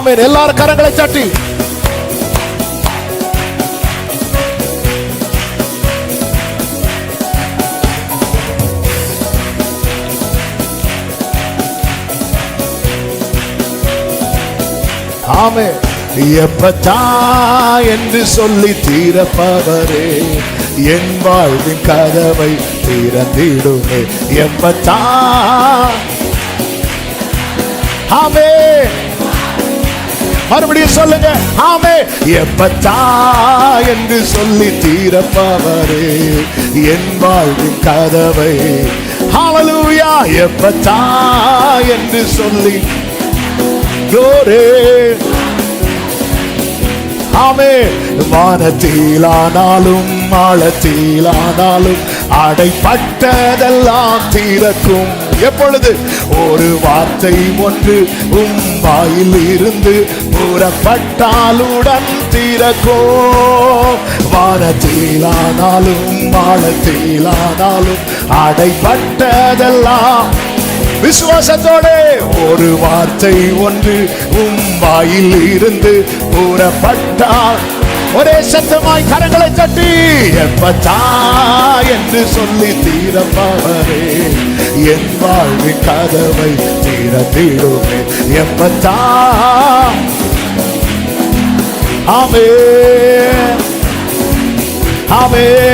ஆமேன். எல்லாரும் கரங்களை தட்டி. ஆமே எப்பத்தா என்று சொல்லி தீரப்பவரே என் வாழ்வின் கதவை திறந்திடுமே. எப்பத்தா ஆமே மறுபடியும் சொல்லுங்க. ஆமே எப்பத்தா என்று சொல்லி தீரப்பவரே என் வாழ்வின் கதவை. ஹalleluya எப்பத்தா என்று சொல்லி glory ஆமே வானத்திலானாலும் ஆழத்திலானாலும் அடைப்பட்டதெல்லாம் தீரக்கும். எப்பொழுது? ஒரு வார்த்தை ஒன்று உம் வாயில் இருந்து கூறப்பட்டாலுடன் தீரக்கும் வானத்திலானாலும் ஆழத்திலானாலும் அடைப்பட்டதெல்லாம். விசுவாசத்தோடு ஒரு வார்த்தை ஒன்று உம் வாயில் இருந்து கூறப்பட்டால் ஒரே சத்தமாய் கரங்களை தட்டி எப்பத்தா என்று சொல்லி தீரப்பவரே என் வாழ்வின் கதவை திறந்திடுமே. எப்பத்தா? ஆமே. ஆமே.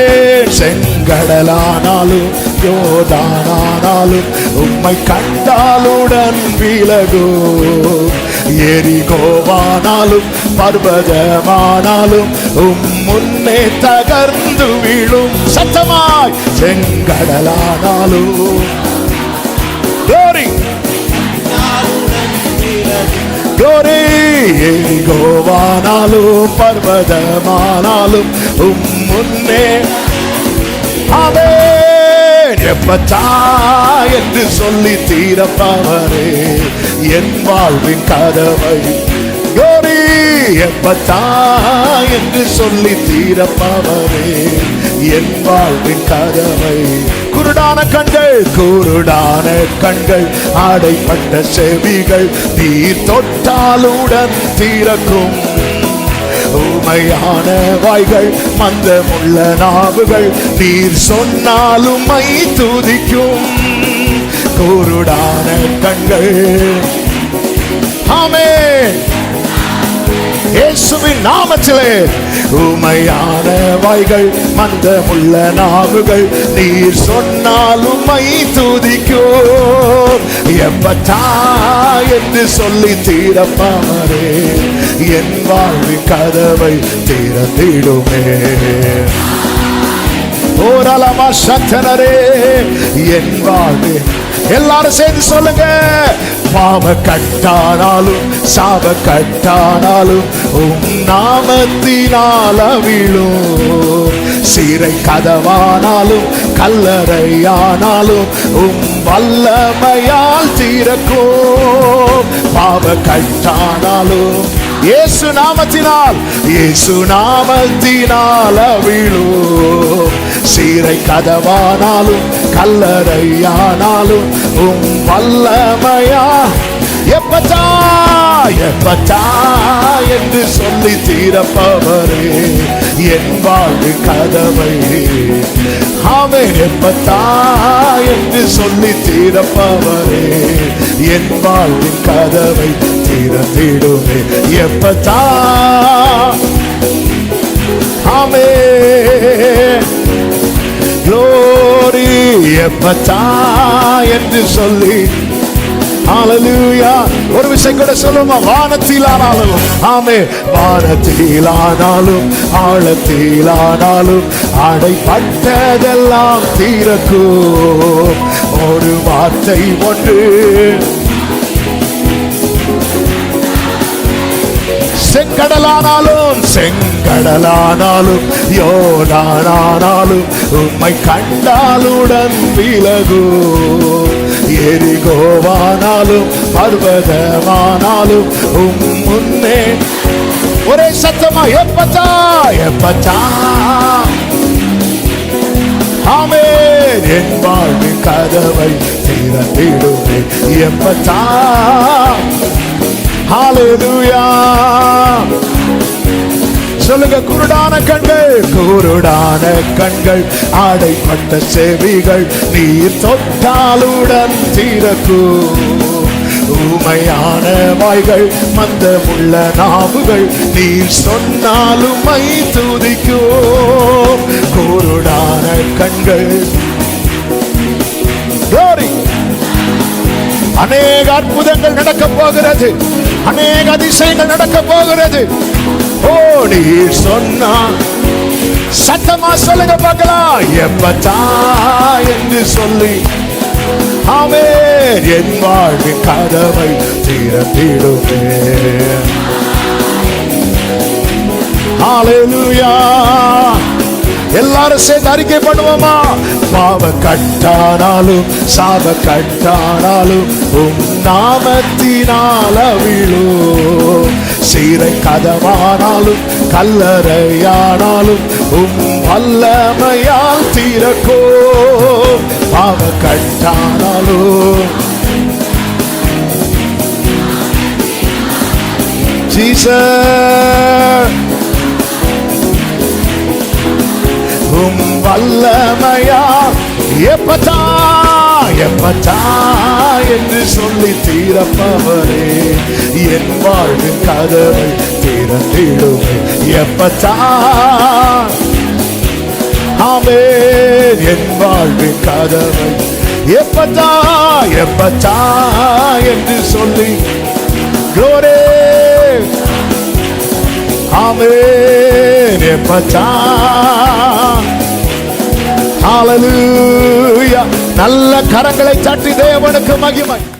செங்கடலானாலும் யோதானானாலும் உம்மை கண்டாலுடன் விலகோ எரிகோவானாலும் பர்வதமானாலும் உம் முன்னே தகர்ந்து விழுந்து வீழும் சத்தமாய் செங்கடலானாலும். Glory! glory எரிகோவானாலும் பர்வதமானாலும் உம் முன்னே. அவே எப்பத்தா என்று சொல்லி தீரப்பவரே என் வாழ்வின் கதவை. கோரி எப்பத்தா என்று சொல்லி தீரப்பவரே என் வாழ்வின் கதவை. குருடான கண்கள் குருடான கண்கள் ஆடைப்பட்ட செவிகள் நீர் தொட்டாலுடன் தீரக்கும். உமையான வாய்கள் மந்தமுள்ள நாவுகள் நீர் சொன்னாலும் மை துதிக்கும். குருடான கண்கள். ஆமே இயேசுவின் நாமத்திலே. உமையான வாய்கள் மந்தமுள்ள நாவுகள் நீர் சொன்னால் உமை துதிக்கோ எப்பட்டா என்று சொல்லி தீரப்பாமரே என் வாழ்வின் கதவை திறந்திடுமே. ஓரளமா சத்தனரே என் வாழ்வு. எல்லாரும் சேர்ந்து சொல்லுங்க பாவ கட்டானாலும் சாப கட்டானாலும் உம் நாமத்தினால் அவிழும் சீரை கதவானாலும் கல்லறையானாலும் உம் வல்லமையால் தீரக்கும். பாவ கட்டானாலும் இயேசு நாமத்தினால் இயேசு நாமத்தினால் அவிழும் சீரை கதவானாலும் கல்லறையானாலும் உம் வல்லமையா எப்பத்தா எப்பத்தா என்று சொல்லி தீரப்பவரே என் வாழ்வு கதவை. அவன் எப்பத்தா என்று சொல்லி தீரப்பவரே என் வாழ்வு கதவை திறந்திடுமே எப்பத்தா ஆமே glory எப்பத்தா என்று சொல்லி ஹalleluya ஒரு விஷயம் கூட சொல்லுமா வானத்திலானாலும் ஆமே வானத்திலானாலும் ஆழத்திலானாலும் அடைப்பட்டதெல்லாம் தீரக்கும் ஒரு வார்த்தை ஒன்று. செங்கடலானாலும் செங்கடலானாலும் யோனானாலும் உம்மை கண்டாலுடன் விலகும் எரிகோவானாலும் பர்வதமானாலும் உம் முன்னே. ஒரே சத்தமா எப்பச்சா எப்பச்சா ஆமே என் வாழ்வு கதவை திறந்திடுமே எப்பச்சா ஹalleluya. சொல்லுங்க குருடான கண்கள். குருடான கண்கள் ஆடைப்பட்ட செவிகள் நீர் தொட்டாலுடன் திறக்கும் ஊமையான வாய்கள் மந்தமுள்ள நாவுகள் நீர் சொன்னாலும் மை துதிக்கும் குருடான கண்கள். அநேக அற்புதங்கள் நடக்க போகிறது. அநேக அதிசயங்கள் நடக்க போகிறது. ஓ நீர் சொன்னா. சத்தமா சொல்லுங்க பார்க்கலாம். எப்பத்தா என்று சொல்லி. ஆமே என் வாழ்வின் கதவை திறந்திடுமே. ஹalleluya. எல்லாரும் சேர்ந்து அறிக்கை பண்ணுவோமா? பாவ கட்டானாலும் சாப கட்டானாலும் உம் நாமத்தினால விழும் சீரை கதவானாலும் கல்லறையானாலும் உம் வல்லமையால் தீரக்கோ பாவ கட்டானாலும். Jesus. உம் வல்லமையா எப்பதா எப்பதா என்று சொல்லி தீரப்பவரே என் வாழ்வு கதவை திறந்திடுமே. எப்பதா ஆமே என் வாழ்வு கதவை. எப்பதா எப்பதா என்று சொல்லி glory. ஆமே எப்பதா நல்ல கரங்களை சாட்டி தேவனுக்கு மகிமை.